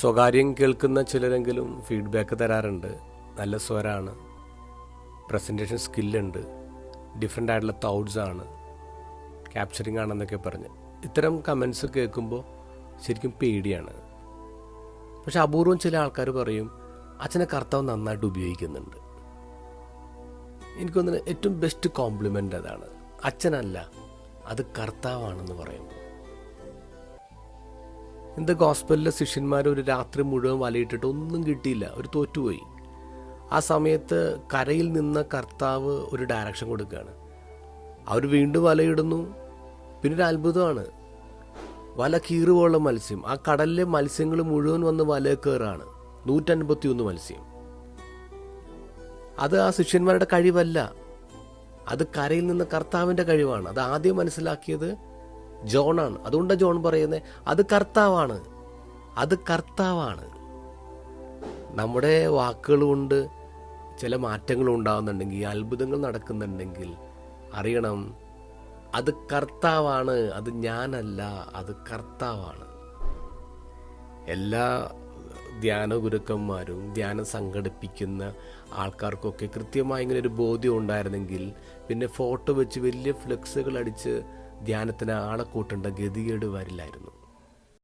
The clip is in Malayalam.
സ്വകാര്യം കേൾക്കുന്ന ചിലരെങ്കിലും ഫീഡ്ബാക്ക് തരാറുണ്ട്. നല്ല സ്വരാണ്. പ്രസന്റേഷൻ സ്കില്ലുണ്ട് ഡിഫറെന്റ് ആയിട്ടുള്ള തൗട്ട്സ് ആണ്. ക്യാപ്ചറിങ് ആണെന്നൊക്കെ പറഞ്ഞ്. ഇത്തരം കമൻസ് കേൾക്കുമ്പോൾ ശരിക്കും പേടിയാണ്. പക്ഷെ അപൂർവം ചില ആൾക്കാർ പറയും അച്ഛനെ കർത്താവ് നന്നായിട്ട് ഉപയോഗിക്കുന്നുണ്ട്. എനിക്കൊന്നിന് ഏറ്റവും ബെസ്റ്റ് കോംപ്ലിമെന്റ് അതാണ്. അച്ഛനല്ല അത് കർത്താവാണെന്ന് പറയുമ്പോൾ എന്ത് ഗോസ്പലിലെ ശിഷ്യന്മാർ ഒരു രാത്രി മുഴുവൻ വലയിട്ടിട്ട് ഒന്നും കിട്ടിയില്ല ഒരു തോറ്റുപോയി. ആ സമയത്ത് കരയിൽ നിന്ന കർത്താവ് ഒരു ഡയറക്ഷൻ കൊടുക്കുകയാണ്. അവർ വീണ്ടും വലയിടുന്നു. പിന്നെ ഒരു അത്ഭുതമാണ്. വല കീറുപോലുള്ള മത്സ്യം. ആ കടലിലെ മത്സ്യങ്ങൾ മുഴുവൻ വന്ന് വല കയറാണ് നൂറ്റൻപത്തി ഒന്ന് മത്സ്യം. അത് ആ ശിഷ്യന്മാരുടെ കഴിവല്ല. അത് കരയിൽ നിന്ന് കർത്താവിന്റെ കഴിവാണ്. അത് ആദ്യം മനസ്സിലാക്കിയത് ജോണാണ്. അതുകൊണ്ടാണ് ജോൺ പറയുന്നത് അത് കർത്താവാണ്. അത് കർത്താവാണ്. നമ്മുടെ വാക്കുകൾ കൊണ്ട് ചില മാറ്റങ്ങൾ ഉണ്ടാകുന്നുണ്ടെങ്കിൽ അത്ഭുതങ്ങൾ നടക്കുന്നുണ്ടെങ്കിൽ അറിയണം അത് കർത്താവാണ് അത് ഞാനല്ല അത് കർത്താവാണ്. എല്ലാ ധ്യാന ഗുരുക്കന്മാരും ധ്യാനം സംഘടിപ്പിക്കുന്ന ആൾക്കാർക്കൊക്കെ കൃത്യമായി ഇങ്ങനെ ഒരു ബോധ്യം ഉണ്ടായിരുന്നെങ്കിൽ പിന്നെ ഫോട്ടോ വെച്ച് വലിയ ഫ്ലെക്സുകൾ അടിച്ച് ധ്യാനത്തിന് ആളെ കൂട്ടേണ്ട ഗതികേട് വരില്ലായിരുന്നു.